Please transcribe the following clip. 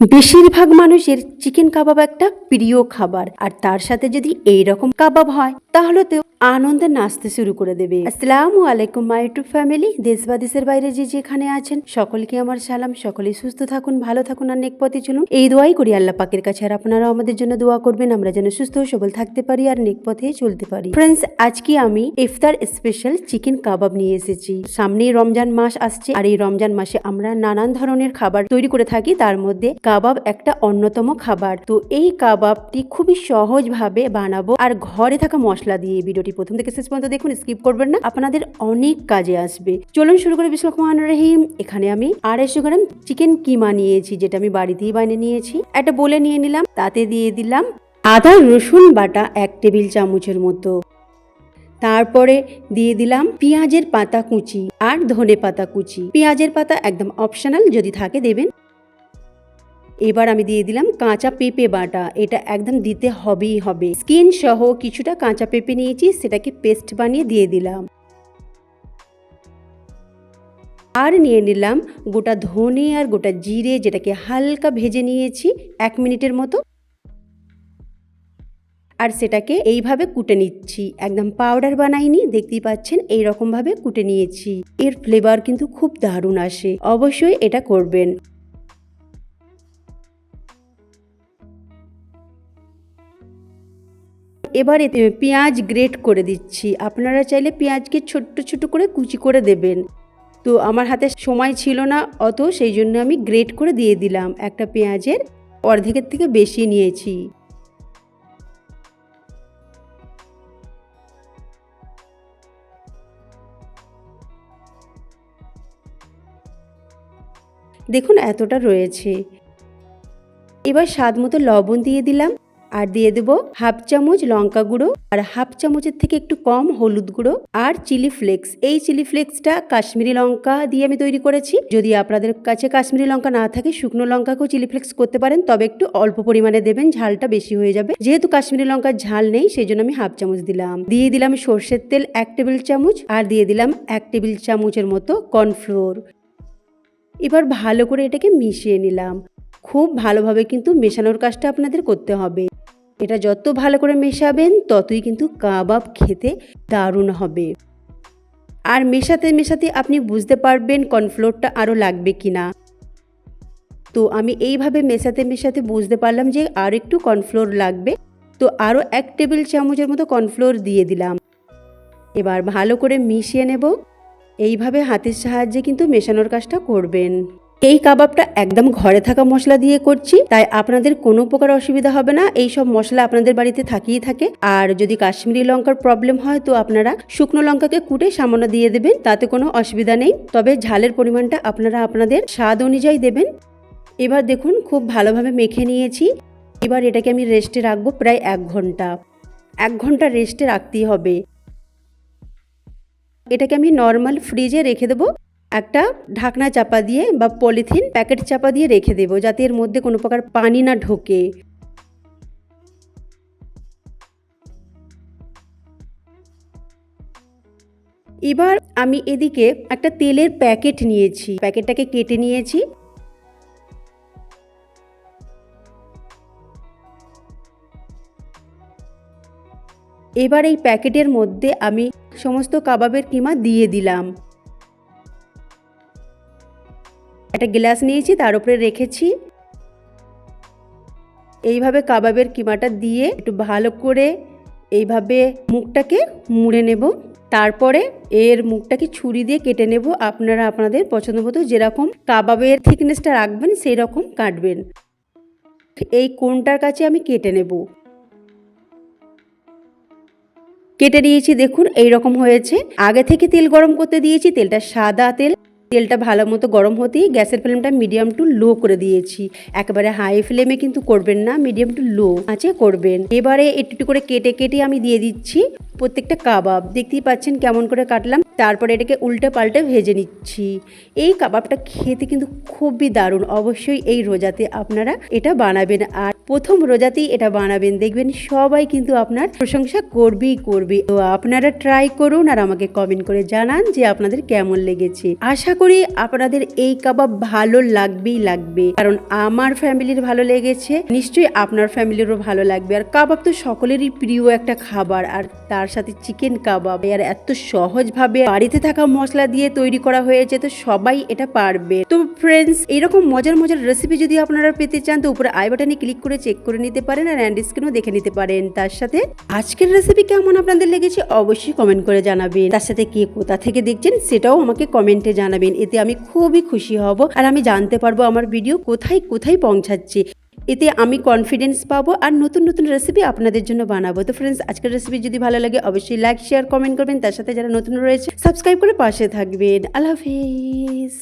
বেশিরভাগ মানুষের চিকেন কাবাব একটা প্রিয় খাবার। আর তার সাথে যদি এই রকম কাবাব হয়, তাহলে তো আনন্দে নাচতে শুরু করে দেবে। আসসালামু আলাইকুম মাই টু ফ্যামিলি দেশ বা দেশের বাইরে যে যেখানে আছেন, সকলকে আমার সালাম, সকলেই সুস্থ থাকুন, ভালো থাকুন আর নেক পথে চলুন। এই দোয়াই করি আল্লাহ পাকের কাছে, আর আপনারা আমাদের জন্য দোয়া করবেন, আমরা যেন সুস্থ সবল থাকতে পারি আর নেক পথে চলতে পারি। ফ্রেন্ডস আজকে আমি ইফতার স্পেশাল চিকেন কাবাব নিয়ে এসেছি। সামনেই রমজান মাস আসছে, আর এই রমজান মাসে আমরা নানান ধরনের খাবার তৈরি করে থাকি, তার মধ্যে কাবাব একটা অন্যতম খাবার। তো এই কাবাবটি খুবই সহজভাবে বানাবো। আর ঘরে থাকা মশলা দিয়ে ভিডিওটি প্রথম থেকে শেষ পর্যন্ত দেখুন, স্কিপ করবেন না। আপনাদের অনেক কাজে আসবে। চলুন শুরু করে। বিসমুর রহিম। এখানে আমি আড়াইশো গ্রাম চিকেন কিমা নিয়েছি, যেটা আমি বাড়িতেই বানিয়ে নিয়েছি। একটা বলে নিয়ে নিলাম, তাতে দিয়ে দিলাম আদা, রসুন বাটা এক টেবিল চামচের মতো। তারপরে দিয়ে দিলাম পেঁয়াজের পাতা কুচি আর ধনে পাতা কুচি। পেঁয়াজের পাতা একদম অপশনাল যদি থাকে দেবেন। এবার আমি দিয়ে দিলাম কাঁচা পেঁপে বাটা। এটা একদম দিতে হবেই হবে। স্কিন সহ কিছুটা কাঁচা পেঁপে নিয়েছি, সেটাকে পেস্ট বানিয়ে দিয়ে দিলাম। আর নিয়ে নিলাম গোটা ধনে আর গোটা জিরে, যেটাকে হালকা ভেজে নিয়েছি এক মিনিটের মতো। আর সেটাকে এইভাবে কুটে নিচ্ছি। একদম পাউডার বানাইনি, দেখতেই পাচ্ছেন এই রকমভাবে কুটে নিয়েছি। এর ফ্লেভার কিন্তু খুব দারুণ আসে। অবশ্যই এটা করবেন। এবারে পেঁয়াজ গ্রেট করে দিচ্ছি। আপনারা চাইলে পেঁয়াজকে ছোট্ট ছোট করে কুচি করে দেবেন। তো আমার হাতে সময় ছিল না অত, সেই জন্য আমি গ্রেট করে দিয়ে দিলাম। একটা পেঁয়াজের অর্ধেকের থেকে বেশি নিয়েছি। দেখুন, এতটা রয়েছে। এবার স্বাদ মতো লবণ দিয়ে দিলাম। আর দিয়ে দেবো হাফ চামচ লঙ্কা গুঁড়ো আর হাফ চামচের থেকে একটু কম হলুদ গুঁড়ো আর চিলি ফ্লেক্স। এই চিলি ফ্লেক্সটা কাশ্মীরি লঙ্কা দিয়ে আমি তৈরি করেছি। যদি আপনাদের কাছে কাশ্মীরি লঙ্কা না থাকে, শুকনো লঙ্কাকেও চিলি ফ্লেক্স করতে পারেন, তবে একটু অল্প পরিমাণে দেবেন, ঝালটা বেশি হয়ে যাবে। যেহেতু কাশ্মীরি লঙ্কার ঝাল নেই সেই জন্য আমি হাফ চামচ দিলাম। দিয়ে দিলাম সর্ষের তেল এক টেবিল চামচ আর দিয়ে দিলাম এক টেবিল চামচের মতো কর্নফ্লোর। এবার ভালো করে এটাকে মিশিয়ে নিলাম। খুব ভালোভাবে কিন্তু মেশানোর কাজটা আপনাদের করতে হবে। এটা যত ভালো করে মেশাবেন, ততই কিন্তু কাবাব খেতে দারুণ হবে। আর মেশাতে মেশাতে আপনি বুঝতে পারবেন কর্নফ্লোরটা আরও লাগবে কি না তো আমি এইভাবে মেশাতে মেশাতে বুঝতে পারলাম যে আর একটু কর্নফ্লোর লাগবে। তো আরও এক টেবিল চামচের মতো কর্নফ্লোর দিয়ে দিলাম। এবার ভালো করে মিশিয়ে নেব। এইভাবে হাতের সাহায্যে কিন্তু মেশানোর কাজটা করবেন। এই কাবাবটা একদম ঘরে থাকা মশলা দিয়ে করছি, তাই আপনাদের কোনো প্রকার অসুবিধা হবে না। এই সব মশলা আপনাদের বাড়িতে থাকিয়ে থাকে। আর যদি কাশ্মীরি লঙ্কার প্রবলেম হয়, তো আপনারা শুকনো লঙ্কাকে কুটে সামান্য দিয়ে দেবেন, তাতে কোনো অসুবিধা নেই। তবে ঝালের পরিমাণটা আপনারা আপনাদের স্বাদ অনুযায়ী দেবেন। এবার দেখুন, খুব ভালোভাবে মেখে নিয়েছি। এবার এটাকে আমি রেস্টে রাখব প্রায় এক ঘণ্টা। এক ঘণ্টা রেস্টে রাখতেই হবে। এটাকে আমি নর্মাল ফ্রিজে রেখে দেবো। একটা ঢাকনা চাপা দিয়ে বা পলিথিন প্যাকেট চাপা দিয়ে রেখে দেবো যাতে এর মধ্যে কোনো প্রকার পানি না ঢোকে। এবার আমি এদিকে একটা তেলের প্যাকেট নিয়েছি। প্যাকেটটাকে কেটে নিয়েছি। এবার এই প্যাকেটের মধ্যে আমি সমস্ত কাবাবের কিমা দিয়ে দিলাম। একটা গ্লাস নিয়েছি, তার উপরে রেখেছি। এইভাবে কাবাবের কিমাটা দিয়ে একটু ভালো করে এইভাবে মুখটাকে মুড়ে নেব। তারপরে এর মুখটাকে ছুরি দিয়ে কেটে নেব। আপনারা আপনাদের পছন্দ মতো যেরকম কাবাবের থিকনেসটা রাখবেন সেই রকম কাটবেন। এই কোনটার কাছে আমি কেটে নেব? কেটে নিয়েছি, দেখুন এই রকম হয়েছে। আগে থেকে তেল গরম করতে দিয়েছি, তেলটা সাদা তেল। তেলটা ভালো মতো গরম হতেই গ্যাসের ফ্লেমটা মিডিয়াম টু লো করে দিয়েছি। একেবারে হাই ফ্লেমে কিন্তু করবেন না মিডিয়াম টু লো আছে করবেন। এবারে একটু করে কেটে কেটে আমি দিয়ে দিচ্ছি প্রত্যেকটা কাবাব। দেখতেই পাচ্ছেন কেমন করে কাটলাম। তারপরে এটাকে উল্টে পাল্টে ভেজে নিচ্ছি। এই কাবাবটা খেতে কিন্তু খুবই দারুণ। অবশ্যই এই রোজাতে আপনারা এটা বানাবেন। আর প্রথম রোজাতেই এটা বানাবেন। দেখবেন সবাই কিন্তু আপনার প্রশংসা করবেই করবে। তো আপনারা ট্রাই করুন আর আমাকে কমেন্ট করে জানান যে আপনাদের কেমন লেগেছে। আশা করি আপনাদের এই কাবাব ভালো লাগবেই লাগবে। কারণ আমার ফ্যামিলির ভালো লেগেছে, নিশ্চয়ই আপনার ফ্যামিলিরও ভালো লাগবে। আর কাবাব তো সকলেরই প্রিয় একটা খাবার। আর তার সাথে চিকেন কাবাব। আর এত সহজভাবে বাড়িতে থাকা মশলা দিয়ে তৈরি করা হয়েছে, তো সবাই এটা পারবে। তো ফ্রেন্ডস এরকম মজার মজার রেসিপি যদি আপনারা পেতে চান, তো উপরে আই বাটনে ক্লিক করে চেক করে নিতে পারেন আর অ্যান্ড স্ক্রিনও দেখে নিতে পারেন। তার সাথে আজকের রেসিপি কেমন আপনাদের লেগেছে অবশ্যই কমেন্ট করে জানাবেন। তার সাথে কে কোথা থেকে দেখছেন সেটাও আমাকে কমেন্টে জানাবেন। এতে আমি খুবই খুশি হব আর আমি জানতে পারব আমার ভিডিও কোথায় কোথায় পৌঁছাচ্ছে। এতে আমি কনফিডেন্স পাবো আর নতুন নতুন রেসিপি আপনাদের জন্য বানাবো। তো ফ্রেন্ডস আজকের রেসিপি যদি ভালো লাগে অবশ্যই লাইক শেয়ার কমেন্ট করবেন। তার সাথে যারা নতুন রয়েছে সাবস্ক্রাইব করে পাশে থাকবেন। আল্লাহ হাফিজ।